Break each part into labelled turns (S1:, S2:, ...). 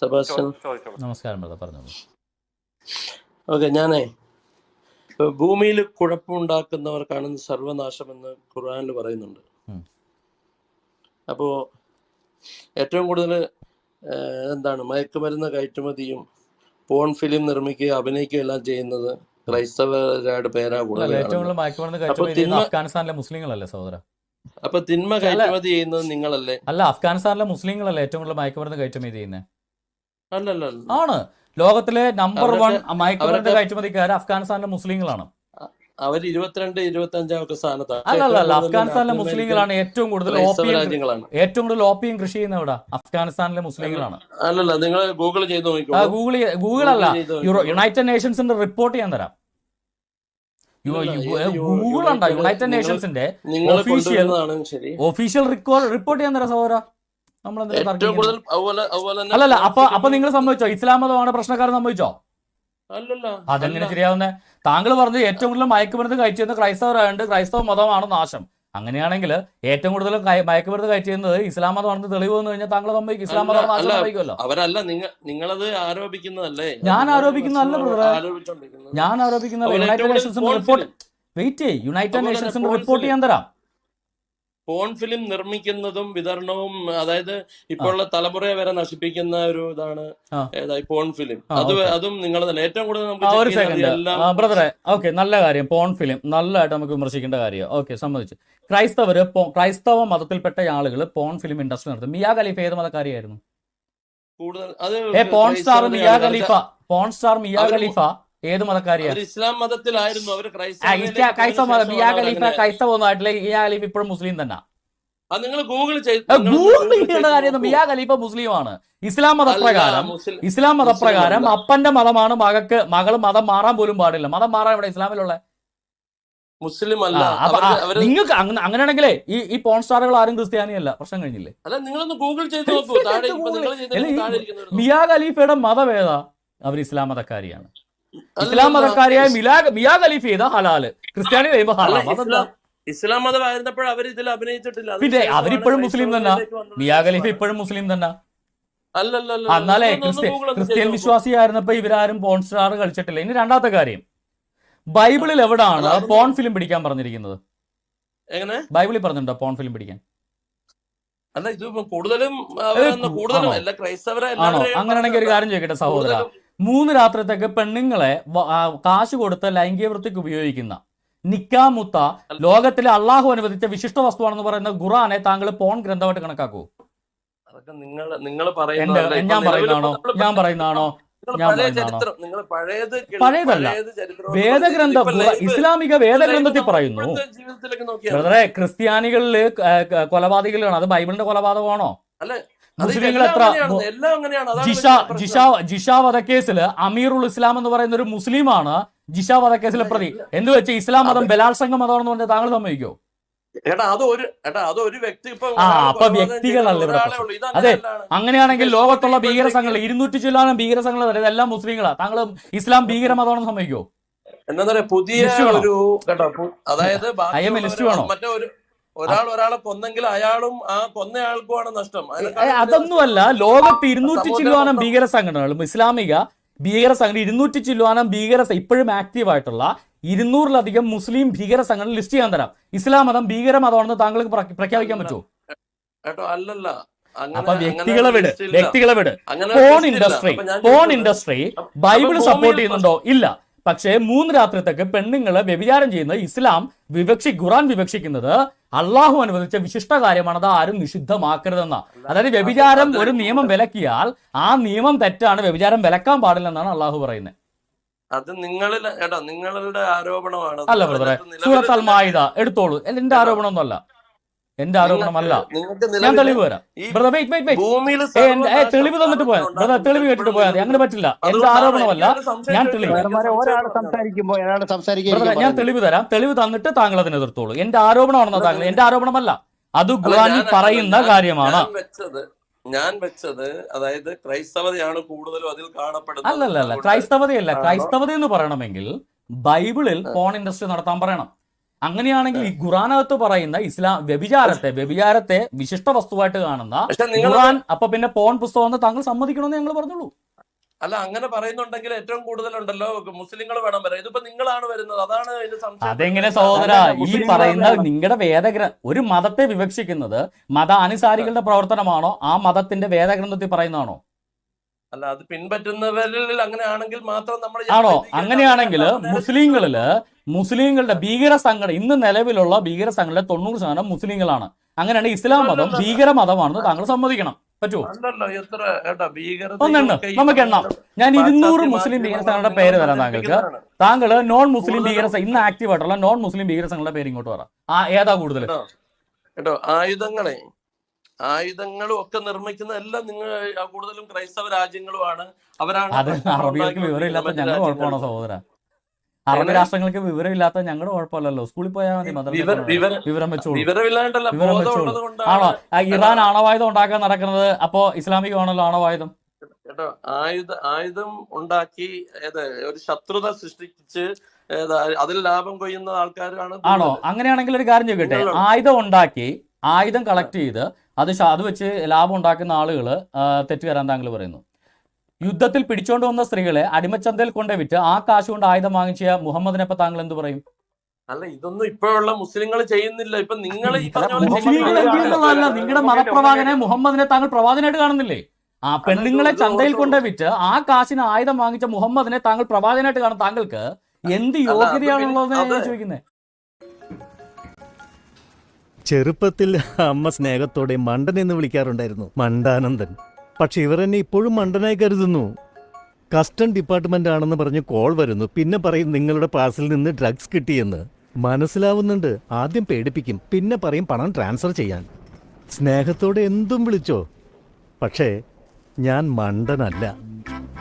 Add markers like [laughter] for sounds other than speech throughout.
S1: Sebastian.
S2: നമസ്കാരം brother. പറഞ്ഞോളൂ.
S1: Okay ഞാനേ ഭൂമിയിൽ കുഴപ്പമുണ്ടാക്കുന്നവർക്കാണ് സർവനാശമെന്ന് ഖുർആനിൽ പറയുന്നുണ്ട്. അപ്പോ ഏറ്റവും കൂടുതൽ എന്താണ് മയക്കുമരുന്ന് കയറ്റുമതിയും പോൺ ഫിലിം നിർമ്മിക്കുകയും അഭിനയിക്കുകയും എല്ലാം ചെയ്യുന്നത് ക്രൈസ്തവരുടെ പേരാ കൂടുതൽ
S2: അഫ്ഗാനിസ്ഥാനിലെ മുസ്ലിങ്ങളല്ലേ സഹോദര?
S1: അപ്പൊ തിന്മ കയറ്റുമതി ചെയ്യുന്നത് നിങ്ങളല്ലേ?
S2: അല്ല അഫ്ഗാനിസ്ഥാനിലെ മുസ്ലിങ്ങളല്ലേ ഏറ്റവും കൂടുതൽ മയക്കുമരുന്ന് കയറ്റുമതി ചെയ്യുന്നത് ആണ്. ലോകത്തിലെ നമ്പർ വൺ മയക്കുമരുന്ന് കയറ്റുമതിക്കാർ അഫ്ഗാനിസ്ഥാനിലെ മുസ്ലിങ്ങളാണ്.
S1: അവർ ഇരുപത്തിരണ്ട് ഇരുപത്തി അഞ്ചാം സ്ഥാനത്താണ്
S2: അല്ല അല്ല അല്ല
S1: ഏറ്റവും കൂടുതൽ
S2: അഫ്ഗാനിസ്ഥാനിലെ മുസ്ലിങ്ങളാണ്. ഏറ്റവും കൂടുതൽ
S1: രാജ്യങ്ങളാണ്.
S2: ഏറ്റവും കൂടുതൽ ഓപ്പിയും കൃഷി ചെയ്യുന്ന എവിടെ? അഫ്ഗാനിസ്ഥാനിലെ മുസ്ലിങ്ങളാണ്.
S1: അല്ലല്ല നിങ്ങൾ ഗൂഗിൾ ചെയ്ത്
S2: ഗൂഗിൾ ഗൂഗിൾ അല്ല. യുണൈറ്റഡ് നേഷൻസിന്റെ റിപ്പോർട്ട് ഞാൻ തരാം. ഗൂഗിൾ ഉണ്ടോ?
S1: യുണൈറ്റഡ്
S2: നേഷൻസിന്റെ
S1: ഒഫീഷ്യൽ
S2: ഒഫീഷ്യൽ റിപ്പോർട്ട് ചെയ്യാൻ തരാം സഹോദര. നമ്മൾ അല്ലല്ല അപ്പൊ അപ്പൊ നിങ്ങൾ സമ്മതിച്ചോ ഇസ്ലാം മതമാണ് പ്രശ്നക്കാരൻ സമ്മതിച്ചോ
S1: അല്ലല്ല.
S2: അതെങ്ങനെ. ശരിയാവുന്നേ? താങ്കൾ പറഞ്ഞത് ഏറ്റവും കൂടുതൽ മയക്കുമരുന്ന് ചെയ്യുന്നത് ക്രൈസ്തവരായതുകൊണ്ട് ക്രൈസ്തവ മതമാണ് നാശം? അങ്ങനെയാണെങ്കിൽ ഏറ്റവും കൂടുതൽ മയക്കുമരുന്ന് കയറ്റി ചെയ്യുന്നത് ഇസ്ലാം മതമാണെന്ന് തെളിവ് വന്നു കഴിഞ്ഞാൽ താങ്കൾ സമ്മതിക്കും ഇസ്ലാം മതം. സമ്മതിക്കുമല്ലോ
S1: അവരല്ല നിങ്ങളത് ആരോപിക്കുന്നതല്ലേ?
S2: ഞാൻ ആരോപിക്കുന്നതല്ല, ഞാൻ
S1: ആരോപിക്കുന്ന
S2: യുണൈറ്റഡ് നേഷൻസിന്റെ റിപ്പോർട്ട് വെയിറ്റ് യുണൈറ്റഡ് നേഷൻസിന്റെ റിപ്പോർട്ട്
S1: ഞാൻ
S2: ചെയ്യാൻ തരാം.
S1: ഫോൺ ഫിലിം നിർമ്മിക്കുന്നതും വിതരണവും അതായത് ഇപ്പോഴുള്ള തലമുറയെ വരെ നശിപ്പിക്കുന്ന ഒരു ഇതാണ്. പോൺ ഫിലിം അത് അതും നിങ്ങൾ തന്നെ ഏറ്റവും കൂടുതൽ
S2: ബ്രദറെ ഓക്കെ നല്ല കാര്യം. പോൺ ഫിലിം നല്ലതായിട്ട് നമുക്ക് വിമർശിക്കേണ്ട കാര്യം. ഓക്കെ സമ്മതിച്ചു. ക്രൈസ്തവർ ക്രൈസ്തവ മതത്തിൽപ്പെട്ട ആളുകൾ പോൺ ഫിലിം ഇൻഡസ്ട്രി നടത്തും. മിയാ ഖലീഫ ഏത് മതക്കാരിയായിരുന്നു?
S1: കൂടുതൽ അത്
S2: porn star Mia Khalifa. Porn star Mia Khalifa. ഏത് മതക്കാരിയാണ്
S1: ഇസ്ലാം മതത്തിലായിരുന്നു. അവർ
S2: ക്രൈസ്തവ മതം. ഖലീഫ
S1: അവരങ്ങനെ-
S2: ക്രൈസ്തവ ഒന്നും ആയിട്ടില്ല. മിയാ ഖലീഫ ഇപ്പോഴും മുസ്ലിം തന്നെ.
S1: നിങ്ങൾ ഗൂഗിൾ
S2: ചെയ്യേണ്ട കാര്യം മിയാ ഖലീഫ മുസ്ലിമാണ്. ഇസ്ലാം മതപ്രകാരം ഇസ്ലാം മതപ്രകാരം അപ്പന്റെ മതമാണ് മകക്ക് മകൾ മതം മാറാൻ പോലും പാടില്ല. മതം മാറാൻ ഇവിടെ ഇസ്ലാമിലുള്ള?
S1: മുസ്ലിം അല്ല.
S2: നിങ്ങൾക്ക് അങ്ങനെയാണെങ്കിലേ ഈ ഈ പോൺ സ്റ്റാറുകൾ ആരും ക്രിസ്ത്യാനിയല്ല പ്രശ്നം കഴിഞ്ഞില്ലേ?
S1: അല്ല നിങ്ങളൊന്ന് ഗൂഗിൾ ചെയ്ത് നോക്കൂ. [laughs]
S2: മിയാ ഖലീഫയുടെ മതമേതാ അവർ ഇസ്ലാം മതക്കാരിയാണ്. ഇസ്ലാം മതക്കാരിയായ മിയാ ഖലീഫ ചെയ്ത ഹലാൽ. ക്രിസ്ത്യാനി ചെയ്യുമ്പോ ഹറാം. അതെന്താ?
S1: ഇസ്ലാം മതമായിരുന്നപ്പോൾ അവർ ഇതിൽ അഭിനയിച്ചിട്ടില്ല.
S2: പിന്നെ അവരിപ്പോഴും മുസ്ലിം തന്നെ. മിയാ ഖലീഫ് ഇപ്പോഴും മുസ്ലിം തന്നെ. എന്നാലേ ക്രിസ്ത്യൻ
S1: വിശ്വാസി.
S2: വിശ്വാസിയായിരുന്നപ്പോ ഇവരാരും പോൺ സ്റ്റാർ കളിച്ചിട്ടില്ല. ഇനി രണ്ടാമത്തെ കാര്യം. ബൈബിളിൽ എവിടാണ് പോൺ ഫിലിം പിടിക്കാൻ പറഞ്ഞിരിക്കുന്നത്?
S1: എങ്ങനെ?
S2: ബൈബിളിൽ പറഞ്ഞിട്ടുണ്ടോ പോൺ ഫിലിം പിടിക്കാൻ?
S1: അല്ല ഇത് കൂടുതലും കൂടുതലും എല്ലാ ക്രൈസ്തവരെ
S2: അങ്ങനെയാണെങ്കിൽ ഒരു കാര്യം ചോദിക്കട്ടെ സഹോദര. മൂന്ന് രാത്രിത്തേക്ക് പെണ്ണുങ്ങളെ കാശ് കൊടുത്ത് ലൈംഗിക വൃത്തിക്ക് ഉപയോഗിക്കുന്ന നിക്കാമുത്ത ലോകത്തിലെ അള്ളാഹു അനുവദിച്ച വിശിഷ്ട വസ്തുവാണെന്ന് പറയുന്ന ഖുറാനെ താങ്കൾ പോൺ ഗ്രന്ഥമായിട്ട് കണക്കാക്കൂ. ഞാൻ പറയുന്നതാണോ? ഞാൻ പറയുന്നതാണോ? പഴയതല്ല.
S1: പഴയത്
S2: വേദഗ്രന്ഥം ഇസ്ലാമിക വേദഗ്രന്ഥത്തിൽ പറയുന്നു. ബ്രദറെ ക്രിസ്ത്യാനികളിൽ ക- ക- കൊലപാതകികളാണ്. അത് ബൈബിളിന്റെ കൊലപാതകമാണോ? മുസ്ലിങ്ങൾ എത്ര ജിഷ. ജിഷ ജിഷ വധക്കേസിൽ അമീറുൽ ഇസ്ലാം എന്ന് പറയുന്ന ഒരു മുസ്ലിമാണ് ജിഷ വധക്കേസിലെ പ്രതി. എന്ന് വെച്ച്? ഇസ്ലാം മതം ബലാത്സംഗ മതമാണെന്ന് പറഞ്ഞാൽ താങ്കൾ സമ്മതിക്കോ?
S1: ഏട്ടാ അത് ഒരു എടാ അത് ഒരു വ്യക്തി ഇപ്പൊ
S2: ആ,
S1: ഒരാൾ
S2: അപ്പൊ വ്യക്തികളല്ല ഇവിടെ അതെ. അങ്ങനെയാണെങ്കിൽ ലോകത്തുള്ള ഭീകര സംഘങ്ങൾ ഇരുന്നൂറ്റി ചില്ലാനും ഭീകര സംഘങ്ങൾ വരെ ഇതെല്ലാം മുസ്ലിങ്ങളാ. താങ്കൾ ഇസ്ലാം ഭീകര മതമാണെന്ന് സമ്മതിക്കോ?
S1: എന്താ പറയാ പുതിയ ഒരു കേട്ടോ അതായത്? മറ്റേ ഒരു ഒരാൾ ഒരാളെ കൊന്നെങ്കിൽ അയാളും ആ കൊന്നയാൾക്കുമാണ് നഷ്ടം.
S2: അതൊന്നുമല്ല ലോകത്ത് ഇരുന്നൂറ്റി ചില്ലുവാനം ഭീകര സംഘടനകളും ഇസ്ലാമിക ഭീകര സംഘടന ഇരുന്നൂറ്റി ചില്ലുവാനം ഭീകര ഇപ്പോഴും ആക്റ്റീവ് ആയിട്ടുള്ള ഇരുന്നൂറിലധികം മുസ്ലിം ഭീകര സംഘടന ലിസ്റ്റ് ചെയ്യാൻ തരാം. ഇസ്ലാം മതം ഭീകര മതമാണെന്ന് താങ്കൾക്ക് പ്രഖ്യാപിക്കാൻ പറ്റുമോ?
S1: കേട്ടോ അല്ലല്ല.
S2: അപ്പൊ വ്യക്തികളെ വിട് വ്യക്തികളെ വിട്.
S1: ഇല്ല.
S2: ഇൻഡസ്ട്രി
S1: ചോദിച്ചത്
S2: ഇൻഡസ്ട്രി ബൈബിൾ സപ്പോർട്ട് ചെയ്യുന്നുണ്ടോ? ഇല്ല. പക്ഷേ മൂന്ന് രാത്രിത്തേക്ക് പെണ്ണുങ്ങളെ വ്യഭിചാരം ചെയ്യുന്നത് ഇസ്ലാം വിവക്ഷി ഖുറാൻ വിവക്ഷിക്കുന്നത് അള്ളാഹു അനുവദിച്ച വിശിഷ്ട കാര്യമാണ് അത് ആരും നിഷിദ്ധമാക്കരുതെന്ന. അതായത് വ്യഭിചാരം ഒരു നിയമം വിലക്കിയാൽ ആ നിയമം തെറ്റാണ് വ്യഭിചാരം വിലക്കാൻ പാടില്ലെന്നാണ് അള്ളാഹു പറയുന്നത്.
S1: അത് നിങ്ങളിൽ എടാ നിങ്ങളുടെ ആരോപണമാണ്.
S2: അല്ല ബ്രദറെ സൂറത്ത് അൽ
S1: തന്നെ
S2: മായിദ എടുത്തോളൂ. എന്റെ ആരോപണമൊന്നുമല്ല. എന്റെ ആരോപണമല്ല. ഞാൻ തെളിവ്
S1: വരാം
S2: ബ്രദർ വെയിറ്റ് വെയിറ്റ് തെളിവ് തന്നിട്ട് പോയാൽ ബ്രദർ തെളിവ് കേട്ടിട്ട് പോയാൽ മതി. അങ്ങനെ പറ്റില്ല. എന്റെ ആരോപണമല്ല ഞാൻ തെളിവ് ഞാൻ തെളിവ് തരാം. തെളിവ് തന്നിട്ട് താങ്കൾ അതിനെ എതിർത്തോളൂ. എന്റെ ആരോപണമാണെന്ന താങ്കൾ എന്റെ ആരോപണമല്ല. അത്
S1: അല്ല,
S2: പറയുന്ന കാര്യമാണ്.
S1: ഞാൻ വെച്ചത് അതായത് ക്രൈസ്തവതയാണ് കൂടുതലും അതിൽ കാണപ്പെടുന്നത്.
S2: അല്ലല്ല ക്രൈസ്തവതയല്ല. ക്രൈസ്തവത എന്ന് പറയണമെങ്കിൽ ബൈബിളിൽ ഫോൺ ഇൻഡസ്ട്രി നടത്താൻ പറയണം. അങ്ങനെയാണെങ്കിൽ ഈ ഖുറാനകത്ത് പറയുന്ന ഇസ്ലാം വ്യഭിചാരത്തെ വ്യഭിചാരത്തെ വിശിഷ്ട വസ്തുവായിട്ട് കാണുന്ന ഖുറാൻ അപ്പൊ പിന്നെ പോൺ പുസ്തകം താങ്കൾ സമ്മതിക്കണമെന്ന് ഞങ്ങൾ പറഞ്ഞോളൂ
S1: അല്ല അങ്ങനെ പറയുന്നുണ്ടെങ്കിൽ ഏറ്റവും കൂടുതലുണ്ടല്ലോ മുസ്ലിങ്ങൾ വേണം വരെ. ഇതിപ്പോ നിങ്ങളാണ് വരുന്നത്. അതാണ്
S2: അതെങ്ങനെ സഹോദര ഈ പറയുന്ന നിങ്ങളുടെ വേദഗ്ര ഒരു മതത്തെ വിവക്ഷിക്കുന്നത് മത അനുസാരികളുടെ പ്രവർത്തനമാണോ? ആ മതത്തിന്റെ വേദഗ്രന്ഥത്തിൽ പറയുന്നതാണോ?
S1: അല്ല അത് പിൻപറ്റുന്നവരിൽ അങ്ങനെയാണെങ്കിൽ മാത്രം നമ്മൾ
S2: ആണോ? അങ്ങനെയാണെങ്കിൽ മുസ്ലിങ്ങളിൽ മുസ്ലിങ്ങളുടെ ഭീകര സംഘടന ഇന്ന് നിലവിലുള്ള ഭീകര സംഘടന തൊണ്ണൂറ് ശതമാനം മുസ്ലിങ്ങളാണ് അങ്ങനെയാണ് ഇസ്ലാം മതം ഭീകര മതമാണെന്ന് താങ്കൾ സമ്മതിക്കണം. പറ്റുമോ ഒന്നെണ്ണം. നമുക്ക് എണ്ണം. ഞാൻ ഇരുന്നൂറ് മുസ്ലിം ഭീകര സംഘടനയുടെ പേര് തരാം താങ്കൾക്ക്. താങ്കൾ നോൺ മുസ്ലിം ഭീകര ഇന്ന് ആക്റ്റീവ് ആയിട്ടുള്ള നോൺ മുസ്ലിം ഭീകര സംഘടനയുടെ പേര് ഇങ്ങോട്ട് പറ. ആ ഏതാ കൂടുതൽ
S1: കേട്ടോ ആയുധങ്ങളെ ആയുധങ്ങളും ഒക്കെ നിർമ്മിക്കുന്ന എല്ലാം നിങ്ങൾ കൂടുതലും ക്രൈസ്തവ രാജ്യങ്ങളുമാണ്. അവരാണ്
S2: അറബികൾക്ക് വിവരമില്ലാത്ത കുഴപ്പമാണോ സഹോദര? അറബ് രാഷ്ട്രങ്ങൾക്ക് വിവരമില്ലാത്ത ഞങ്ങളുടെ കുഴപ്പമല്ലല്ലോ സ്കൂളിൽ പോയാൽ മതി
S1: വിവര-
S2: വെച്ചോളൂ. ആണോ? ഇറാൻ ആണവായുധം ഉണ്ടാക്കാൻ നടക്കുന്നത്. അപ്പോ ഇസ്ലാമികമാണല്ലോ ആണവായുധം.
S1: കേട്ടോ ആയുധ ആയുധം ഉണ്ടാക്കി ഏത് ഒരു ശത്രുത സൃഷ്ടിച്ച് അതിൽ ലാഭം കൊയ്യുന്ന ആൾക്കാരാണ്
S2: ആണോ? അങ്ങനെയാണെങ്കിൽ ഒരു കാര്യം ചോദിക്കട്ടെ. ആയുധം ഉണ്ടാക്കി ആയുധം കളക്ട് ചെയ്ത് അത് അത് വെച്ച് ലാഭം ഉണ്ടാക്കുന്ന ആളുകൾ തെറ്റ് വരാൻ താങ്കൾ പറയുന്നു. യുദ്ധത്തിൽ പിടിച്ചോണ്ട് വന്ന സ്ത്രീകളെ അടിമച്ചന്തയിൽ കൊണ്ട് വിറ്റ് ആ കാശ് കൊണ്ട് ആയുധം വാങ്ങിച്ച മുഹമ്മദിനെ ഇപ്പൊ താങ്കൾ എന്ത് പറയും?
S1: അല്ല ഇതൊന്നും ഇപ്പോഴുള്ള മുസ്ലിങ്ങൾ ചെയ്യുന്നില്ല. ഇപ്പൊ നിങ്ങൾ.
S2: നിങ്ങളുടെ മതപ്രവാചനെ മുഹമ്മദിനെ താങ്കൾ പ്രവാചനായിട്ട് കാണുന്നില്ലേ? ആ പെണ്ണുങ്ങളെ ചന്തയിൽ കൊണ്ട് വിറ്റ് ആ കാശിന് ആയുധം വാങ്ങിച്ച മുഹമ്മദിനെ താങ്കൾ പ്രവാചനായിട്ട് കാണും താങ്കൾക്ക് എന്ത് യോഗ്യതയാണുള്ളത് ചോദിക്കുന്നത്
S3: ചെറുപ്പത്തിൽ അമ്മ സ്നേഹത്തോടെ മണ്ടൻ എന്ന് വിളിക്കാറുണ്ടായിരുന്നു. മണ്ടാനന്ദൻ. പക്ഷെ ഇവർ എന്നെ ഇപ്പോഴും മണ്ടനായി കരുതുന്നു. കസ്റ്റം ഡിപ്പാർട്ട്മെന്റ് ആണെന്ന് പറഞ്ഞ് കോൾ വരുന്നു. പിന്നെ പറയും നിങ്ങളുടെ പാസിൽ നിന്ന് ഡ്രഗ്സ് കിട്ടിയെന്ന്. മനസ്സിലാവുന്നുണ്ട്. ആദ്യം പേടിപ്പിക്കും. പിന്നെ പറയും പണം ട്രാൻസ്ഫർ ചെയ്യാൻ. സ്നേഹത്തോടെ എന്തും വിളിച്ചോ. പക്ഷേ ഞാൻ മണ്ടനല്ല.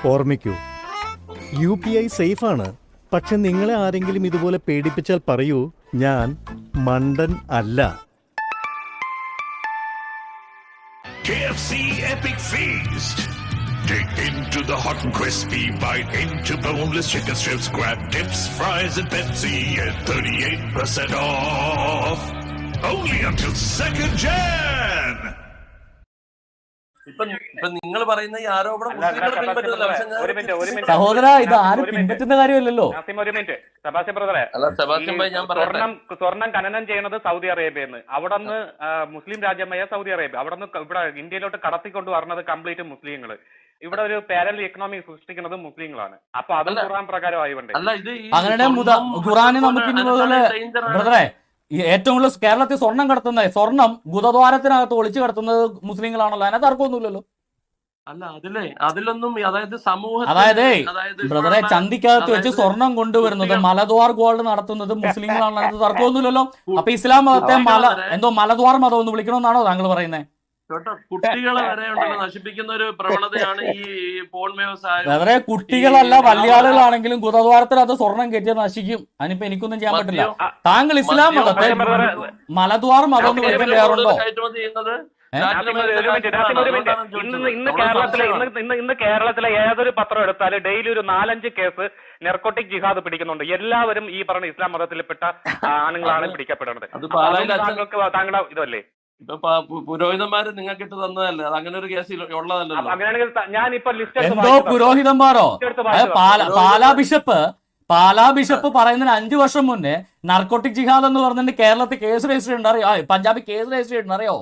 S3: ഓർമ്മിക്കൂ യു പി ഐ സേഫാണ്. പക്ഷെ നിങ്ങളെ ആരെങ്കിലും ഇതുപോലെ പേടിപ്പിച്ചാൽ പറയൂ ഞാൻ മണ്ടൻ അല്ല.
S4: KFC Epic Feast. Dig into the hot and crispy, bite into boneless chicken strips, grab dips, fries, and Pepsi at 38% off. Only until 2nd Jan!
S1: നിങ്ങൾ പറയുന്ന ഈ ആരോപണം.
S2: സഹോദര ഇത് ആരും പിൻപറ്റുന്ന കാര്യമല്ലല്ലോ.
S5: നാസിം ഒരു മിനിറ്റ്. സെബാസ്റ്റ്യൻ ബ്രദറെ സ്വർണം സ്വർണം ഖനനം ചെയ്യുന്നത് സൗദി അറേബ്യന്ന് അവിടെ നിന്ന് മുസ്ലിം രാജ്യമായ സൗദി അറേബ്യ. അവിടെ നിന്ന് ഇവിടെ ഇന്ത്യയിലോട്ട് കടത്തിക്കൊണ്ട് വരുന്നത് കംപ്ലീറ്റ് മുസ്ലിങ്ങൾ ഇവിടെ ഒരു പാരൽ ഇക്കണോമി സൃഷ്ടിക്കുന്നത് മുസ്ലിങ്ങളാണ്. അപ്പൊ അതും
S1: ഖുറാൻ
S5: ഖുർആൻ പ്രകാരം ആയതുകൊണ്ട്
S1: അല്ല ഇത്
S2: അങ്ങനെ ഖുറാനെ നമുക്ക് ബ്രദറെ ഏറ്റവും കൂടുതൽ കേരളത്തിൽ സ്വർണം കടത്തുന്നത് സ്വർണം ഗുരുദ്വാരത്തിനകത്ത് ഒളിച്ചു കടത്തുന്നത് മുസ്ലിങ്ങളാണല്ലോ. അതിനകത്ത് തർക്കമൊന്നുമില്ലല്ലോ
S1: അല്ല അതിലേ അതിലൊന്നും അതായത് സമൂഹം
S2: അതായത് ബ്രദറെ ചന്തിക്കകത്ത് വെച്ച് സ്വർണം കൊണ്ടുവരുന്നത് മലദ്വാർ ഗോൾഡ് നടത്തുന്നത് മുസ്ലിങ്ങളാണ് തർക്കമൊന്നുമില്ലല്ലോ അപ്പൊ ഇസ്ലാം മതത്തെ മല എന്തോ മലദ്വാർ മതം എന്ന് വിളിക്കണമെന്നാണോ താങ്കൾ പറയുന്നത്
S1: കുട്ടികളെ വരെ നശിപ്പിക്കുന്ന ഒരു പ്രവണതയാണ് ഈ പോൺ വ്യവസായം
S2: കുട്ടികളല്ല വലിയ ആളുകളാണെങ്കിലും ഗുദദ്വാരത്തിൽ അത് സ്വർണം കയറ്റി നശിക്കും. അതിനിപ്പോ എനിക്കൊന്നും ചെയ്യാൻ പറ്റില്ല. താങ്കൾ ഇസ്ലാം മതത്തെ മലദ്വാർ മതം എന്ന് വിളിക്കാൻ
S5: ഇന്ന് ഇന്ന് കേരളത്തിലെ ഇന്ന് ഇന്ന് കേരളത്തിലെ ഏതൊരു പത്രം എടുത്താലും ഡെയിലി ഒരു നാലഞ്ച് കേസ് നെർക്കോട്ടിക് ജിഹാദ് പിടിക്കുന്നുണ്ട്. എല്ലാവരും ഈ പറഞ്ഞ ഇസ്ലാം മതത്തിൽപ്പെട്ട ആണുങ്ങളാണ് പിടിക്കപ്പെടുന്നത്. താങ്കൾക്ക് താങ്കളുടെ ഇതല്ലേ?
S1: ഇപ്പൊ പുരോഹിതന്മാര് നിങ്ങൾക്ക് ഇട്ട് തന്നതല്ലേ? അത് അങ്ങനെ ഒരു കേസ്
S5: ഉള്ളതല്ലോ
S1: ഉള്ളതല്ലല്ലോ.
S5: അങ്ങനെയാണെങ്കിൽ ത- ഞാനിപ്പോ ലിസ്റ്റ്
S2: എന്തോ പുരോഹിതന്മാരോ? പാല ബിഷപ്പ് പാലാ ബിഷപ്പ് പറയുന്നതിന് അഞ്ചു വർഷം മുന്നേ നർക്കോട്ടിക് ജിഹാദ് എന്ന് പറഞ്ഞിട്ട് കേരളത്തിൽ കേസ് രജിസ്റ്റർ ചെയ്യുന്നുണ്ട്. അറിയോ? പഞ്ചാബി പഞ്ചാബിൽ കേസ് രജിസ്റ്റർ ചെയ്യുന്നുണ്ട്. അറിയോ?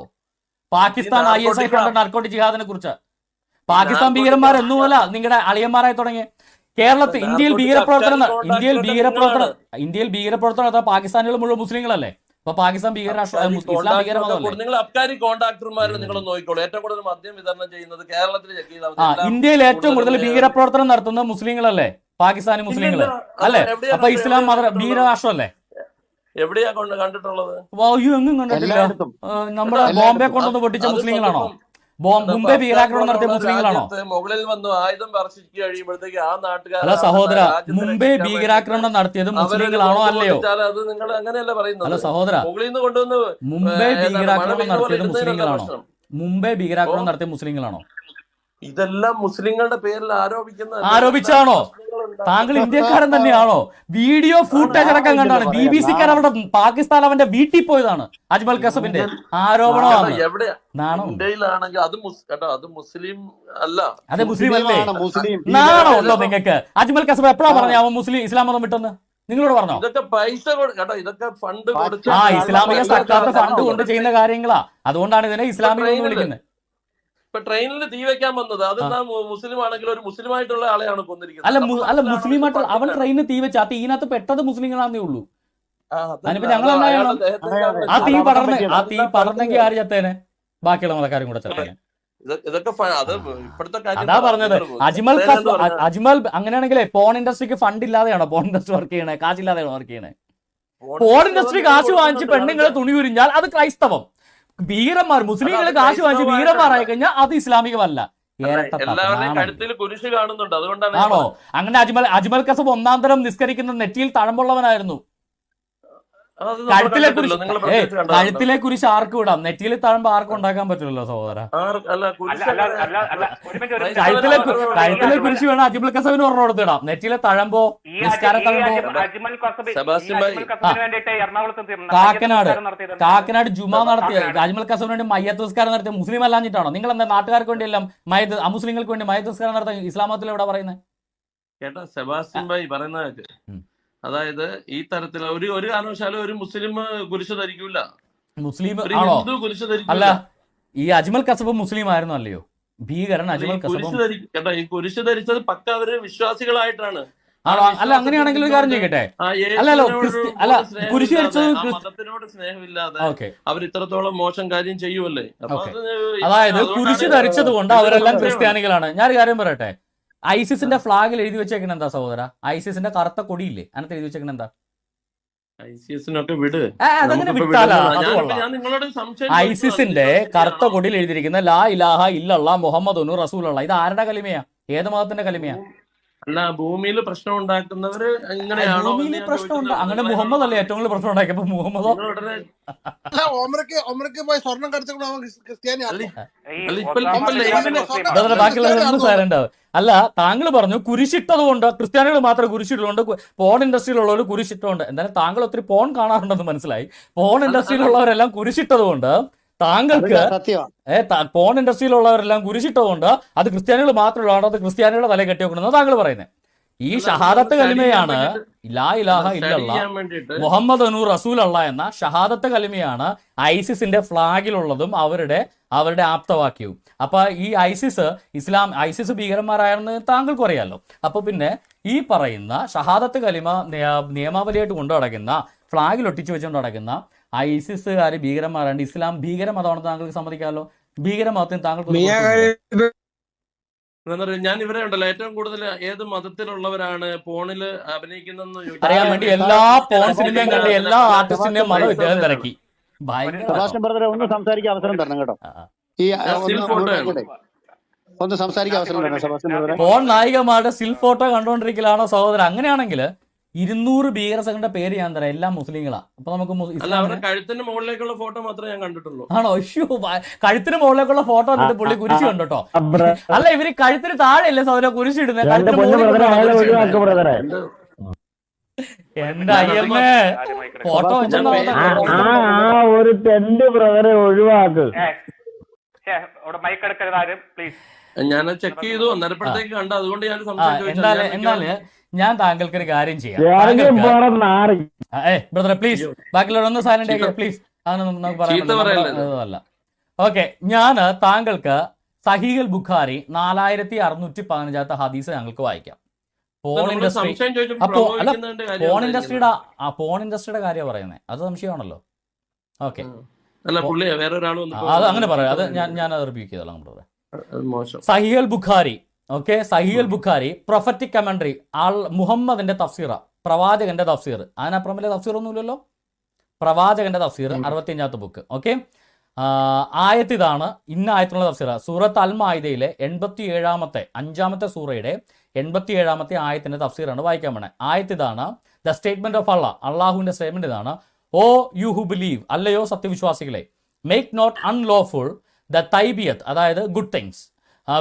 S2: Pakistan I S I narcotic ജിഹാദിനെ കുറിച്ച്. പാകിസ്ഥാൻ ഭീകരന്മാർ എന്നുമല്ല നിങ്ങളുടെ അളിയന്മാരായി തുടങ്ങി? കേരളത്തിൽ ഇന്ത്യയിൽ ഭീകരപ്രവർത്തനം ഇന്ത്യയിൽ ഭീകരപ്രവർത്തനം ഇന്ത്യയിൽ ഭീകരപ്രവർത്തനം നടത്താൻ പാകിസ്ഥാനികൾ മുഴുവൻ മുസ്ലിങ്ങളല്ലേ? അപ്പൊ പാകിസ്ഥാൻ ഭീകര രാഷ്ട്ര ഏ, മുസ്- ഇസ്ലാം ഭീകരമതമല്ലേ
S1: നിങ്ങൾ അബ്കാരി കോൺട്രാക്ടർമാരെ നിങ്ങൾ നോക്കിക്കോളൂ. ഏറ്റവും കൂടുതൽ മദ്യം വിതരണം ചെയ്യുന്നത് കേരളത്തിൽ.
S2: ഇന്ത്യയിൽ ഏറ്റവും കൂടുതൽ
S1: ഭീകര
S2: ഭീകരപ്രവർത്തനം നടത്തുന്നത് മുസ്ലിങ്ങളല്ലേ? പാകിസ്ഥാനി മുസ്ലിങ്ങൾ അല്ലെ അപ്പൊ ഇസ്ലാം മത? ഭീകരരാഷ്ട്രമല്ലേ?
S1: എവിടെയാ കൊണ്ട് കണ്ടിട്ടുള്ളത്?
S2: എങ്ങും കണ്ടിട്ടില്ല. നമ്മുടെ ബോംബെ കൊണ്ടൊന്ന് പൊട്ടിച്ച മുസ്ലിങ്ങളാണോ? മുംബൈ ഭീകരാക്രമണം നടത്തിയ മുസ്ലിങ്ങളാണോ?
S1: മുകളിൽ വന്ന് ആയുധം വർഷിച്ച് കഴിയുമ്പോഴത്തേക്ക് ആ നാട്ടുകാർ
S2: അല്ല സഹോദര മുംബൈ ഭീകരാക്രമണം നടത്തിയത് മുസ്ലിങ്ങളാണോ അല്ലയോ?
S1: അത് നിങ്ങൾ അങ്ങനെയല്ല പറയുന്നത്.
S2: അല്ല സഹോദര
S1: മുകളിൽ നിന്ന് കൊണ്ടുവന്ന്
S2: മുംബൈ ഭീകരാക്രമണം നടത്തിയത് മുസ്ലിങ്ങളാണോ? മുംബൈ ഭീകരാക്രമണം നടത്തിയ മുസ്ലിങ്ങളാണോ?
S1: ഇതെല്ലാം മുസ്ലിങ്ങളുടെ പേരിൽ ആരോപിക്കുന്ന
S2: ആരോപിച്ചാണോ? താങ്കൾ ഇന്ത്യക്കാരൻ തന്നെയാണോ? വീഡിയോ ഫൂട്ടേജ് അടക്കം കണ്ടാണ്. ബി ബി സിക്കാർ അവിടെ പാകിസ്ഥാൻ അവന്റെ വീട്ടിൽ പോയതാണ്. അജ്മൽ കസബിന്റെ ആരോപണമാണ്.
S1: ഇന്ത്യയിലാണെങ്കിൽ അത് മുസ് അത് മുസ്ലിം അല്ല.
S2: അതെ മുസ്ലിം അല്ലേ?
S6: മുസ്ലിം.
S2: നാണോ ഉണ്ടോ നിങ്ങൾക്ക്? അജ്മൽ കസബ് എപ്പോഴാ പറഞ്ഞ അവൻ മുസ്ലിം ഇസ്ലാം മതം വിട്ടെന്ന്? നിങ്ങളോട് പറഞ്ഞോ?
S1: ഇതൊക്കെ പൈസ കേട്ടോ ഇതൊക്കെ ഫണ്ട് കൊടുത്ത്
S2: ആ ഇസ്ലാമിക സർക്കാരിന്റെ ഫണ്ട് കൊണ്ട് ചെയ്യുന്ന കാര്യങ്ങളാ. അതുകൊണ്ടാണ് ഇതിനെ ഇസ്ലാമിക എന്ന് വിളിക്കുന്നത്.
S1: ഇപ്പൊ ട്രെയിനിൽ തീ വെക്കാൻ വന്നത് അതെന്താ മുസ്ലിം ആണെങ്കിൽ ഒരു മുസ്ലിം ആയിട്ടുള്ള ആളെയാണ് കൊന്നിരിക്കുന്നത്.
S2: അല്ല അല്ല മുസ്ലിം ആയിട്ടുള്ള അവൻ ട്രെയിനിൽ തീ വെച്ച ആ തീനകത്ത് പെട്ടത് മുസ്ലിങ്ങളാന്നേ ഉള്ളൂ. അതിനിപ്പോ ഞങ്ങൾ. ആ തീ പടർന്ന് ആ തീ പടർന്നെങ്കിൽ ആര് ചത്തേനെ? ബാക്കിയുള്ള മതക്കാരും കൂടെ ചത്തേനെ.
S1: അതാ
S2: പറഞ്ഞത്. അജ്മൽ അജ്മൽ അങ്ങനെയാണെങ്കിലേ പോൺ ഇൻഡസ്ട്രിക്ക് ഫണ്ട് ഇല്ലാതെയാണോ? പോൺ ഇൻഡസ്ട്രി വർക്ക് ചെയ്യണേ? കാശില്ലാതെയാണോ വർക്ക് ചെയ്യണേ? ഫോൺ ഇൻഡസ്ട്രി കാശ് വാങ്ങിച്ച് പെണ്ണുങ്ങളെ തുണി ഉരിഞ്ഞാൽ അത് ക്രൈസ്തവം. ഭീകരന്മാർ മുസ്ലിങ്ങൾ കാശ് വാങ്ങിച്ച്. ഭീകരന്മാരായി കഴിഞ്ഞാൽ അത് ഇസ്ലാമികമല്ല
S1: എല്ലാവരുടെയും കഴുത്തിൽ കുരിശ് കാണുന്നുണ്ട്. അതുകൊണ്ടാണ്
S2: ആണോ? അങ്ങനെ അജ്മൽ അജ്മൽ കസബ് ഒന്നാം തരം നിസ്കരിക്കുന്ന നെറ്റിയിൽ തഴമ്പുള്ളവനായിരുന്നു. കഴുത്തിലെ. കുരിശ്? കഴുത്തിലെ കുരിശ് ആർക്ക് വിടാം നെറ്റിയിൽ താഴുമ്പോ ആർക്കും ഉണ്ടാക്കാൻ പറ്റില്ലല്ലോ സഹോദര. കഴുത്തിലെ കഴുത്തിലെ കുരിശ് വേണം അജിമൽ കസബിന് ഒരെണ്ണം കൊടുത്തിടാം. നെറ്റിയിലെ തഴമ്പോ നിസ്കാര തഴമ്പോ കാക്കനാട്. കാക്കനാട് ജുമാ നടത്തിയ അജിമൽ കസബിന് വേണ്ടി മയ്യത്ത് നിസ്കാരം നടത്തിയ മുസ്ലിം അല്ലാഞ്ഞിട്ടാണോ? നിങ്ങൾ എന്താ നാട്ടുകാർക്ക് വേണ്ടി എല്ലാം മയത്ത് അമുസ്ലിങ്ങൾക്ക് വേണ്ടി മയത്ത് നിസ്കാരം നടത്താൻ ഇസ്ലാമത്തിൽ എവിടെ പറയുന്നത്
S1: കേട്ടോ സെബാസ്റ്റിൻ ഭായി പറയുന്നത്. അതായത് ഈ തരത്തിൽ ഒരു ഒരു കാരണവശാലും ഒരു മുസ്ലിം കുരിശ് ധരിക്കൂല.
S2: മുസ്ലിം
S1: ഹിന്ദു കുരിശ്
S2: അല്ല
S1: ധരിക്കൂല
S2: ഈ അജ്മൽ കസബ് മുസ്ലിം ആയിരുന്നു അല്ലയോ? ഭീകരൻ അജ്മൽ കസബ്.
S1: കേട്ടോ ഈ കുരിശ് ധരിച്ചത് പക്ക അവർ വിശ്വാസികളായിട്ടാണ്.
S2: ആണോ? അല്ല അങ്ങനെയാണെങ്കിൽ ഒരു കാര്യം ചെയ്യട്ടെ അല്ലല്ലോ, അല്ല, കുരിശ് ധരിച്ചത്
S1: മതത്തിനോട് സ്നേഹമില്ലാതെ അവർ ഇത്രത്തോളം മോശം കാര്യം ചെയ്യുമല്ലേ
S2: അതായത് കുരിശ് ധരിച്ചത് കൊണ്ട് അവരെല്ലാം ക്രിസ്ത്യാനികളാണ്. ഞാൻ കാര്യം പറയട്ടെ? ഐസിസിന്റെ ഫ്ലാഗിൽ എഴുതി വെച്ചേക്കണ എന്താ സഹോദര? ഐസിസിന്റെ കറുത്ത കൊടിയില്ലേ? അതിനകത്ത് എഴുതി വെച്ചേക്കണ എന്താ? ഐസിസിന്റെ. കറുത്ത കൊടിയിൽ എഴുതിയിരിക്കുന്ന ലാ ഇലാഹ ഇല്ലള്ള മുഹമ്മദ് റസൂലുള്ള. ഇത് ആരുടെ കലിമയാ? ഏത് മതത്തിന്റെ കലിമയാ?
S1: അല്ല ഭൂമിയിൽ പ്രശ്നം ഉണ്ടാക്കുന്നവര് ഇങ്ങനെയാണോ
S2: ഭൂമിയിൽ
S1: പ്രശ്നം
S2: അങ്ങനെ മുഹമ്മദ് അല്ലേ ഏറ്റവും കൂടുതൽ പ്രശ്നം ഉണ്ടാക്കിയപ്പോ മുഹമ്മദോ?
S7: മുഹമ്മദ് ഒമരക്ക് ഒമരക്ക് പോയി സ്വർണം കടത്തിക്കൊണ്ട്
S1: അല്ല,
S2: താങ്കൾ പറഞ്ഞു കുരിശിട്ടത് കൊണ്ട് ക്രിസ്ത്യാനികൾ മാത്രം കുരിശിട്ടുകൊണ്ട് പോൺ ഇൻഡസ്ട്രിയിലുള്ളവർ കുരിശിട്ടുകൊണ്ട് എന്തായാലും താങ്കൾ ഒത്തിരി പോൺ കാണാറുണ്ടെന്ന് മനസ്സിലായി. പോൺ ഇൻഡസ്ട്രിയിലുള്ളവരെല്ലാം കുരിശിട്ടത് കൊണ്ട് താങ്കൾക്ക്
S6: സത്യമാണ്
S2: ഏ ത- പോൺ ഇൻഡസ്ട്രിയിലുള്ളവരെല്ലാം കുരിശിട്ടതുകൊണ്ട് അത് ക്രിസ്ത്യാനികൾ മാത്രമുള്ളതാണ് അത് ക്രിസ്ത്യാനികളുടെ തല കെട്ടിവെക്കണമെന്ന് താങ്കൾ പറയുന്നത് ഈ ഷഹാദത്ത് കലിമയാണ് ലാ ഇലാഹ ഇല്ലല്ല മുഹമ്മദ് അനൂർ റസൂൽ അള്ള എന്ന ഷഹാദത്ത് കലിമയാണ് ഐസിസിന്റെ ഫ്ലാഗിലുള്ളതും അവരുടെ അവരുടെ ആപ്തവാക്യവും. അപ്പൊ ഈ ഐസിസ് ഇസ്ലാം ഐസിസ് ഭീകരന്മാരായെന്ന് താങ്കൾക്കും അറിയാലോ. അപ്പൊ പിന്നെ ഈ പറയുന്ന ഷഹാദത്ത് കലിമ നിയ- നിയമാവലിയായിട്ട് കൊണ്ടു നടക്കുന്ന ഫ്ലാഗിൽ ഒട്ടിച്ചു വെച്ചുകൊണ്ട് നടക്കുന്ന ഐസിസുകാർ ഭീകരന്മാരാണ്. ഇസ്ലാം ഭീകരമതമാണെന്ന് താങ്കൾക്ക് സമ്മതിക്കാമല്ലോ? ഭീകരമതത്തിന് താങ്കൾക്ക്
S1: എന്താ പറയുക, ഞാൻ ഇവരെ ഉണ്ടല്ലോ. ഏറ്റവും കൂടുതൽ ഏത് മതത്തിലുള്ളവരാണ് ഫോണിൽ അഭിനയിക്കുന്നെന്ന്
S2: അറിയാൻ വേണ്ടി എല്ലാ ഫോൺ സിനിമയും കണ്ട് എല്ലാ ആർട്ടിസ്റ്റിന്റെയും മതം ഇദ്ദേഹം തിരക്കി.
S6: ഒന്ന് സംസാരിക്കാൻ അവസരം തരണം കേട്ടോ.
S2: ആ, ആ.
S6: ഈ ഒന്ന് സംസാരിക്കാൻ അവസരം തരണം
S2: പോൺ നായികമാരുടെ സിൽ ഫോട്ടോ കണ്ടുകൊണ്ടിരിക്കലാണോ സഹോദരൻ? അങ്ങനെയാണെങ്കിൽ ഇരുന്നൂറ് ഭീകര സംഘടന പേര് ഞാൻ തരാം എല്ലാം മുസ്ലിങ്ങളാണ് അപ്പൊ നമുക്ക് മു-
S1: അല്ല അവരുടെ കഴുത്തിന്റെ മുകളിലേക്കുള്ള ഫോട്ടോ മാത്രമേ ഞാൻ കണ്ടിട്ടുള്ളൂ.
S2: ആണോ? അയ്യോ കഴുത്തിന് മുകളിലേക്കുള്ള ഫോട്ടോ കണ്ടിട്ട് പുള്ളി കുരിശ് കണ്ടോ അല്ല ഇവർ കഴുത്തിന് താഴെയല്ലേ സഹോദര കുരിശ് ഇടുന്നത് കഴുത്തിന്
S1: എന്റെ
S2: അയ്യമ്മേ? ഫോട്ടോ
S8: ഒരു ടെന്റ് ബ്രദറെ ഒഴിവാക്ക്.
S5: അവിടെ മൈക്ക് എടുക്കരുത് ആരും പ്ലീസ്
S1: ഞാൻ ചെക്ക് ചെയ്തു അന്നേരപ്പോഴത്തേക്ക് കണ്ടു. അതുകൊണ്ട് ഞാൻ
S2: സംസാരിച്ചു
S1: ഞാൻ
S2: താങ്കൾക്ക് ഒരു കാര്യം ചെയ്യാം ബ്രദർ പ്ലീസ് ബാക്കിയുള്ളവർ ഒന്ന് സൈലന്റ് പ്ലീസ് അതൊന്നും ഓക്കെ ഞാൻ താങ്കൾക്ക് സഹീൽ ബുഖാരി നാലായിരത്തി അറുന്നൂറ്റി പതിനഞ്ചാമത്തെ ഹദീസ് ഞങ്ങൾക്ക് വായിക്കാം.
S1: ഫോൺ
S2: ഇൻഡസ്ട്രി അപ്പോ അല്ല
S1: ഫോൺ
S2: ഇൻഡസ്ട്രിയുടെ ആ ഫോൺ ഇൻഡസ്ട്രിയുടെ കാര്യമാണ് പറയുന്നത് അത് സംശയമാണല്ലോ. ഓക്കെ. അത് അങ്ങനെ പറയാം. അത് ഞാൻ ഞാൻ അത് റിപ്പീറ്റ് ചെയ്തോളാം
S1: Sahil
S2: Sahih al Bukhari okay Sahih al Bukhari prophetic commentary ആൾ മുഹമ്മദിന്റെ തഫ്സീറ പ്രവാചകന്റെ തഫ്സീർ അതിനപ്പുറം വലിയ തഫ്സീർ ഒന്നുമില്ലല്ലോ? പ്രവാചകന്റെ തഫ്സീർ അറുപത്തിയഞ്ചാമത്തെ ബുക്ക് ഓക്കെ ആയത്ത് ഇതാണ് ഇന്ന ആയത്തിനുള്ള തഫ്സീറ സൂറത്ത് അൽ മായിദയിലെ എൺപത്തി ഏഴാമത്തെ അഞ്ചാമത്തെ സൂറയുടെ എൺപത്തി ഏഴാമത്തെ ആയത്തിന്റെ തഫ്സീറാണ് വായിക്കാൻ വേണേ ആയത്ത് ഇതാണ് ദ സ്റ്റേറ്റ്മെന്റ് ഓഫ് അള്ളാഹ് അള്ളാഹുവിന്റെ സ്റ്റേറ്റ്മെന്റ് ഇതാണ് ഓ യു ഹു ബിലീവ് അല്ലയോ സത്യവിശ്വാസികളെ മേക്ക് നോട്ട് അൺലോഫുൾ ദ തൈബിയത്ത് അതായത് good things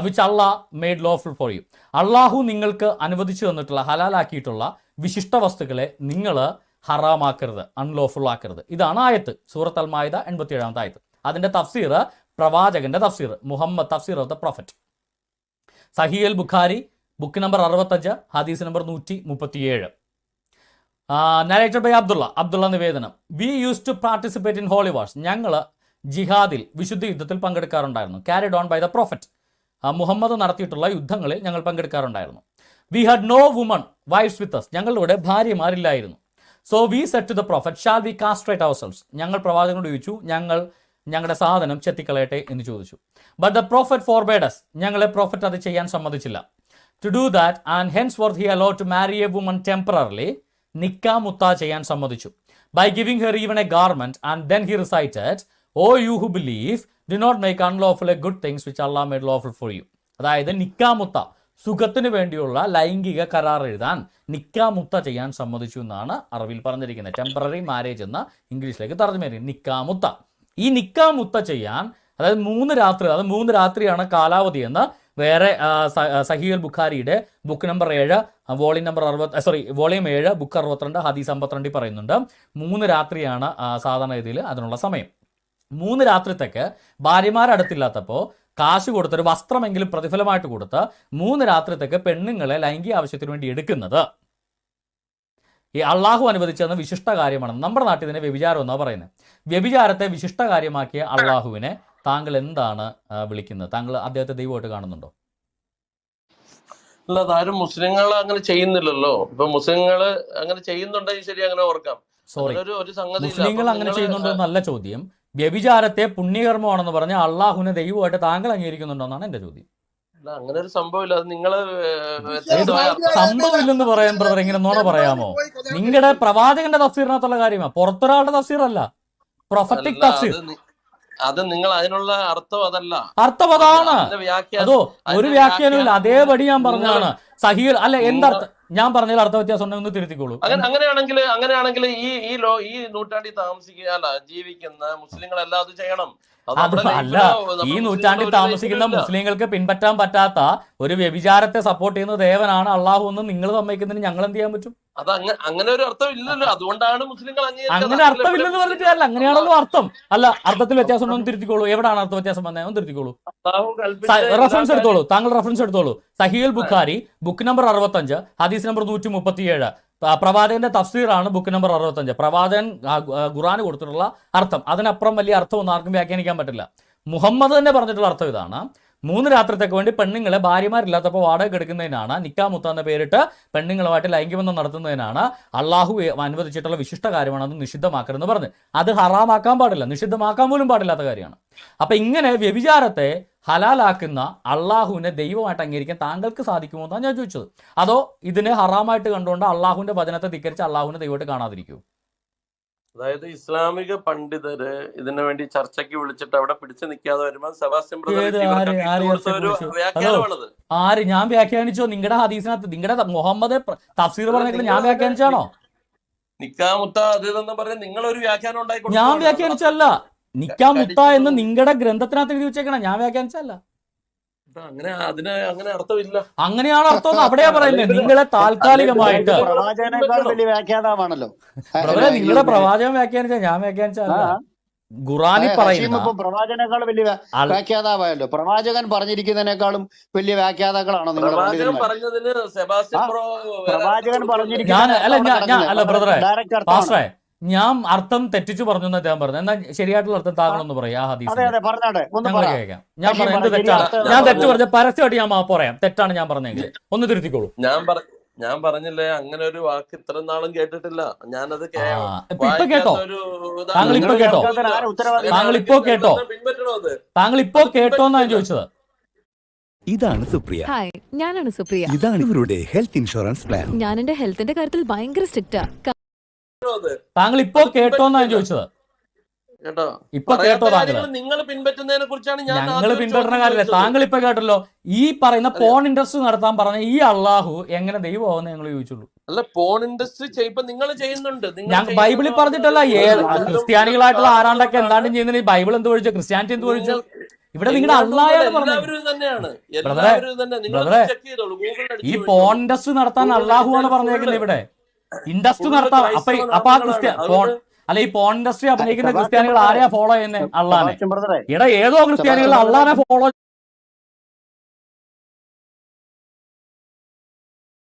S2: which Allah made lawful for you അള്ളാഹു നിങ്ങൾക്ക് അനുവദിച്ചു തന്നിട്ടുള്ള ഹലാലാക്കിയിട്ടുള്ള വിശിഷ്ട വസ്തുക്കളെ നിങ്ങൾ ഹറാമാക്കരുത് അൺലോഫുൾ ആക്കരുത്. ഇതാണ് ആയത്ത് സൂറത്ത് അൽ മായിദ എൺപത്തി ഏഴാമത്തെ ആയത്ത്. അതിന്റെ തഫ്സീർ പ്രവാചകന്റെ തഫ്സീർ മുഹമ്മദ് തഫ്സീർ of the prophet. Sahih al Bukhari book number അറുപത്തഞ്ച് ഹദീസ് നമ്പർ നൂറ്റി മുപ്പത്തിയേഴ് നരേറ്റഡ് ബൈ അബ്ദുള്ള അബ്ദുള്ള നിവേദനം. We use to participate in holy war ഞങ്ങൾ ജിഹാദിൽ വിശുദ്ധ യുദ്ധത്തിൽ പങ്കെടുക്കാറുണ്ടായിരുന്നു. Carried on by the prophet Muhammad നടത്തിയിട്ടുള്ള യുദ്ധങ്ങളിൽ ഞങ്ങൾ പങ്കെടുക്കാറുണ്ടായിരുന്നു. We had no woman wives with us ഞങ്ങളുടെ ഭാര്യമാരില്ലായിരുന്നു. So we said to the prophet shall we castrate ourselves ഞങ്ങൾ പ്രവാചകനോട് ചോദിച്ചു ഞങ്ങൾ ഞങ്ങളുടെ സാധനം ചെത്തിക്കളയട്ടെ എന്ന് ചോദിച്ചു. ബട്ട് ദ പ്രോഫറ്റ് ഫോർബേഡസ് ഞങ്ങളെ പ്രോഫറ്റ് അത് ചെയ്യാൻ സമ്മതിച്ചില്ല. To do that and henceforth he allow to marry a woman temporarily നിക്കാ മുത്ത ചെയ്യാൻ സമ്മതിച്ചു. By giving her even a garment and then he recited O you who believe do not make unlawful a good things which Allah made lawful for you അതായത് നിക്കാമുത്ത സുഖത്തിന് വേണ്ടിയുള്ള ലൈംഗിക കരാർ എഴുതാൻ നിക്കാമുത്ത ചെയ്യാൻ സമ്മതിച്ചു എന്നാണ് അറബിൽ പറഞ്ഞിരിക്കുന്നത്. ടെമ്പററി മാരേജ് എന്ന ഇംഗ്ലീഷിലേക്ക് തർജമ നിക്കാമുത്ത ഈ നിക്കാമുത്ത ചെയ്യാൻ അതായത് മൂന്ന് രാത്രി അതായത് മൂന്ന് രാത്രിയാണ് കാലാവധി എന്ന് വേറെ സഹീൽ ബുഖാരിയുടെ ബുക്ക് നമ്പർ ഏഴ് വോളിയം നമ്പർ അറുപത് സോറി വോളിയം ഏഴ് ബുക്ക് അറുപത്തിരണ്ട് ഹദീസ് അമ്പത്തിരണ്ടിൽ പറയുന്നുണ്ട്. മൂന്ന് രാത്രിയാണ് സാധാരണ രീതിയിൽ അതിനുള്ള സമയം. മൂന്ന് രാത്രിത്തേക്ക് ഭാര്യമാരടുത്തില്ലാത്തപ്പോൾ കാശ് കൊടുത്തൊരു വസ്ത്രമെങ്കിലും പ്രതിഫലമായിട്ട് കൊടുത്ത് മൂന്ന് രാത്രിത്തേക്ക് പെണ്ണുങ്ങളെ ലൈംഗിക ആവശ്യത്തിന് വേണ്ടി എടുക്കുന്നത്. ഈ അള്ളാഹു അനുവദിച്ചതെന്ന് വിശിഷ്ട കാര്യമാണ്. നമ്മുടെ നാട്ടിൽ ഇതിനെ വ്യഭിചാരം എന്നാണ് പറയുന്നത്. വ്യഭിചാരത്തെ വിശിഷ്ട കാര്യമാക്കിയ അള്ളാഹുവിനെ താങ്കൾ എന്താണ് വിളിക്കുന്നത്? താങ്കൾ അദ്ദേഹത്തെ ദൈവമായിട്ട് കാണുന്നുണ്ടോ?
S1: അല്ല അതാരും മുസ്ലിങ്ങൾ അങ്ങനെ ചെയ്യുന്നില്ലല്ലോ. ഇപ്പൊ മുസ്ലിങ്ങൾ അങ്ങനെ ചെയ്യുന്നുണ്ടെങ്കിൽ ശരി അങ്ങനെ ഓർക്കാം.
S2: സോറി
S1: ഒരു സംഗതി
S2: മുസ്ലിങ്ങൾ അങ്ങനെ ചെയ്യുന്നുണ്ടോ എന്നല്ല ചോദ്യം. വ്യഭിചാരത്തെ പുണ്യകർമ്മമാണെന്ന് പറഞ്ഞ അള്ളാഹുവിനെ ദൈവമായിട്ട് താങ്കൾ അംഗീകരിക്കുന്നുണ്ടോന്നാണ് എന്റെ ചോദ്യം.
S1: അങ്ങനെ ഒരു സംഭവമില്ല. അത്
S2: നിങ്ങൾ സംഭവമില്ലെന്ന് പറയാൻ ബ്രദർ. ഇങ്ങനെ നോണ പറയാമോ? നിങ്ങളുടെ പ്രവാചകന്റെ തഫ്സീറിനകത്തുള്ള കാര്യമാണ് പുറത്തൊരാളുടെ തസ്സീറല്ല പ്രൊഫറ്റിക്
S1: തസ്സീർ
S2: തഫ്സീർ.
S1: അത് നിങ്ങൾ അതിനുള്ള അർത്ഥം അതല്ല.
S2: അർത്ഥം അതാണ്.
S1: വ്യാഖ്യാനം
S2: അതോ ഒരു
S1: വ്യാഖ്യാനമില്ല
S2: വ്യാഖ്യാനവും ഇല്ല അതേപടി ഞാൻ പറഞ്ഞതാണ്. സഹീർ അല്ല
S1: എന്താ
S2: എന്തർത്ഥം? ഞാൻ പറഞ്ഞതിൽ അർത്ഥ വ്യത്യാസം ഉണ്ടെന്ന് തിരുത്തിക്കോളൂ.
S1: അങ്ങനെ അങ്ങനെയാണെങ്കിൽ അങ്ങനെയാണെങ്കിൽ ഈ ഈ ലോ ഈ നൂറ്റാണ്ടിൽ താമസിക്കുക അല്ല ജീവിക്കുന്ന മുസ്ലിങ്ങളെല്ലാം അത് ചെയ്യണം.
S2: അല്ല ഈ നൂറ്റാണ്ടിൽ താമസിക്കുന്ന മുസ്ലിങ്ങൾക്ക് പിൻപറ്റാൻ പറ്റാത്ത ഒരു വ്യഭിചാരത്തെ സപ്പോർട്ട് ചെയ്യുന്ന ദേവനാണ് അള്ളാഹു എന്ന് നിങ്ങൾ സമ്മതിക്കുന്നതിന് ഞങ്ങൾ എന്ത് ചെയ്യാൻ പറ്റും?
S1: അത് അങ്ങനെ അങ്ങനെ ഒരു അർത്ഥം ഇല്ലല്ലോ. അതുകൊണ്ടാണ് മുസ്ലിങ്ങൾ
S2: അങ്ങനെ അർത്ഥമില്ലെന്ന് പറഞ്ഞിട്ട് അല്ല അങ്ങനെയാണല്ലോ അർത്ഥം. അല്ല അർത്ഥത്തിൽ വ്യത്യാസം ഒന്നും തിരുത്തിക്കോളൂ. എവിടെയാണ് അർത്ഥ വ്യത്യാസം വന്നേ? ഒന്ന് തിരുത്തിക്കോളൂ. റഫറൻസ് എടുത്തോളൂ. താങ്കൾ റെഫറൻസ് എടുത്തോളൂ. സഹീൽ ബുഖാരി ബുക്ക് നമ്പർ അറുപത്തഞ്ച് ഹദീസ് നമ്പർ നൂറ്റി മുപ്പത്തിയേഴ് പ്രവാചകന്റെ തഫ്സീറാണ് ബുക്ക് നമ്പർ അറുപത്തഞ്ച്. പ്രവാചകൻ ഖുറാൻ ഖുറാന് കൊടുത്തിട്ടുള്ള അർത്ഥം. അതിനപ്പുറം വലിയ അർത്ഥം ഒന്നും ആർക്കും വ്യാഖ്യാനിക്കാൻ പറ്റില്ല. മുഹമ്മദ് തന്നെ പറഞ്ഞിട്ടുള്ള അർത്ഥം ഇതാണ്. മൂന്ന് രാത്രിത്തേക്ക് വേണ്ടി പെണ്ണുങ്ങളെ ഭാര്യമാരില്ലാത്തപ്പോൾ വാടക എടുക്കുന്നതിനാണ് നിക്കാമുത്ത എന്ന പേരിട്ട് പെണ്ണുങ്ങളുമായിട്ട് ലൈംഗികബന്ധം നടത്തുന്നതിനാണ് അള്ളാഹു അനുവദിച്ചിട്ടുള്ള വിശിഷ്ട കാര്യമാണ് അത് നിഷിദ്ധമാക്കരുതെന്ന് പറഞ്ഞ്. അത് ഹറാമാക്കാൻ പാടില്ല. നിഷിദ്ധമാക്കാൻ പോലും പാടില്ലാത്ത കാര്യമാണ്. അപ്പൊ ഇങ്ങനെ വ്യഭിചാരത്തെ ഹലാലാക്കുന്ന അള്ളാഹുവിനെ ദൈവമായിട്ട് അംഗീകരിക്കാൻ താങ്കൾക്ക് സാധിക്കുമോ എന്നാണ് ഞാൻ ചോദിച്ചത്. അതോ ഇതിനെ ഹറാമായിട്ട് കണ്ടുകൊണ്ട് അള്ളാഹുവിന്റെ വചനത്തെ ധിക്കരിച്ച് അള്ളാഹുവിനെ ദൈവമായിട്ട് കാണാതിരിക്കൂ
S1: അതായത് ഇസ്ലാമിക പണ്ഡിതര് ഇതിനു വേണ്ടി ചർച്ചയ്ക്ക് വിളിച്ചിട്ട് അവിടെ പിടിച്ചു നിൽക്കാതെ വരുമ്പോൾ സെബാസ്റ്റ്യൻ ബ്രദർ
S2: ആര് ഞാൻ വ്യാഖ്യാനിച്ചോ? നിങ്ങളുടെ ഹദീസിനകത്ത് നിങ്ങളുടെ മുഹമ്മദ് തഫ്സീർ പറഞ്ഞെങ്കിൽ ഞാൻ വ്യാഖ്യാനിച്ചാണോ
S1: നിക്കാമുത്ത പറഞ്ഞ് നിങ്ങൾ ഒരു വ്യാഖ്യാനം
S2: ഞാൻ വ്യാഖ്യാനിച്ചല്ല നിക്കാ മുത്ത എന്ന് നിങ്ങളുടെ ഗ്രന്ഥത്തിനകത്ത് എഴുതി വെച്ചേക്കണം ഞാൻ വ്യാഖ്യാനിച്ചല്ല
S1: അങ്ങനെ അതിന് അങ്ങനെ അർത്ഥമില്ല.
S2: അങ്ങനെയാണ് അർത്ഥം അവിടെയാ പറയുന്നത് നിങ്ങളെ താൽക്കാലികമായിട്ട്
S1: അല്ലെങ്കിൽ
S6: പ്രവാചകനേക്കാൾ വലിയ വ്യാഖ്യാതാവാണല്ലോ.
S2: ബ്രദറെ നിങ്ങളുടെ പ്രവാചകം വ്യാഖ്യാനിച്ച ഞാൻ വ്യാഖ്യാനിച്ചല്ല
S6: ഖുറാനി
S2: ഖുറാനിൽ പറയുന്ന
S6: ഇപ്പൊ പ്രവാചകനേക്കാൾ വലിയ വ്യാഖ്യാതാവായല്ലോ. പ്രവാചകൻ പറഞ്ഞിരിക്കുന്നതിനേക്കാളും വലിയ വ്യാഖ്യാതാക്കളാണോ നിങ്ങളുടെ
S1: പ്രവാചകൻ
S6: പറഞ്ഞിരിക്കുന്ന
S2: അല്ല ഞാൻ അർത്ഥം തെറ്റിച്ചു പറഞ്ഞു എന്ന് അദ്ദേഹം പറഞ്ഞു. എന്നാൽ ശരിയായിട്ടുള്ള അർത്ഥം താങ്കളൊന്ന് പറയാം ആ
S6: അതെ അതെ പറഞ്ഞാട്ടെ ഒന്ന്
S2: ഞങ്ങൾ
S6: പറ.
S2: കേൾക്കാം. ഞാൻ പറയാം എന്ത് തെറ്റാണ് ഞാൻ തെറ്റ് പറഞ്ഞ പരസ്യമായിട്ട് ഞാൻ മാപ്പ് പറയാം തെറ്റാണ് ഞാൻ പറഞ്ഞെങ്കിൽ ഒന്ന് തിരുത്തിക്കോളൂ.
S1: ഞാൻ ഞാൻ പറഞ്ഞില്ലേ അങ്ങനെ ഒരു വാക്ക് ഇത്ര നാളും കേട്ടിട്ടില്ല. ഞാനത്
S2: കേട്ടോ. താങ്കൾ ഇപ്പൊ കേട്ടോ? താങ്കൾ ഇപ്പോ കേട്ടോ? താങ്കൾ ഇപ്പോ കേട്ടോ. എന്നാണ് ചോദിച്ചത്.
S9: ഇതാണ് സുപ്രിയ.
S10: ഹായ് ഞാനാണ് സുപ്രിയ.
S9: ഇതാണ് ഇവരുടെ ഹെൽത്ത് ഇൻഷുറൻസ് പ്ലാൻ.
S10: ഞാൻ എന്റെ ഹെൽത്തിന്റെ കാര്യത്തിൽ ഭയങ്കര സ്ട്രിക്റ്റാ.
S2: താങ്കൾ ഇപ്പോ കേട്ടോന്നാണ് ചോദിച്ചത്.
S1: കേട്ടോ.
S2: ഇപ്പൊ കേട്ടോ താങ്കൾ
S1: നിങ്ങൾ പിൻപറ്റുന്നതിനെ കുറിച്ചാണ് ഞാൻ
S2: ഞങ്ങൾ
S1: ചോദ്യം
S2: കാര്യമില്ല. താങ്കൾ ഇപ്പൊ കേട്ടല്ലോ ഈ പറയുന്ന പോൺ ഇൻഡസ്ട്രി നടത്താൻ പറഞ്ഞ ഈ അള്ളാഹു എങ്ങനെ ദൈവമാവെന്ന് ഞങ്ങൾ ചോദിച്ചുള്ളൂ.
S1: അല്ല പോൺ ഇൻഡസ്ട്രി ഇപ്പൊ നിങ്ങൾ ചെയ്യുന്നുണ്ട്. നിങ്ങൾ
S2: ഞാൻ ബൈബിളിൽ പറഞ്ഞിട്ടല്ല ക്രിസ്ത്യാനികളായിട്ടുള്ള ആരാണ്ടൊക്കെ എന്താണ് ചെയ്യുന്നത് ബൈബിൾ എന്ത് ഒഴിച്ചു ക്രിസ്ത്യാനിറ്റി എന്ത് ഒഴിച്ചു ഇവിടെ നിങ്ങളുടെ
S1: അടിച്ചു
S2: ഈ പോൺ ഇൻഡസ്ട്രി നടത്താൻ അള്ളാഹു ആണ് പറഞ്ഞേക്കുന്നത് ഇവിടെ. ഇൻഡസ്ട്രി നടത്താം. അപ്പൊ അപ്പൊ ആ
S1: ക്രിസ്ത്യ
S2: ക്രിസ്ത്യൻ പോൺ അല്ല ഈ പോൺ ഇൻഡസ്ട്രി അഭിനയിക്കുന്ന ക്രിസ്ത്യാനികൾ ആരെയാ ഫോളോ ചെയ്യുന്നത് അള്ളാനെ. ഇട ഏതോ ക്രിസ്ത്യാനികൾ അള്ളാനെ ഫോളോ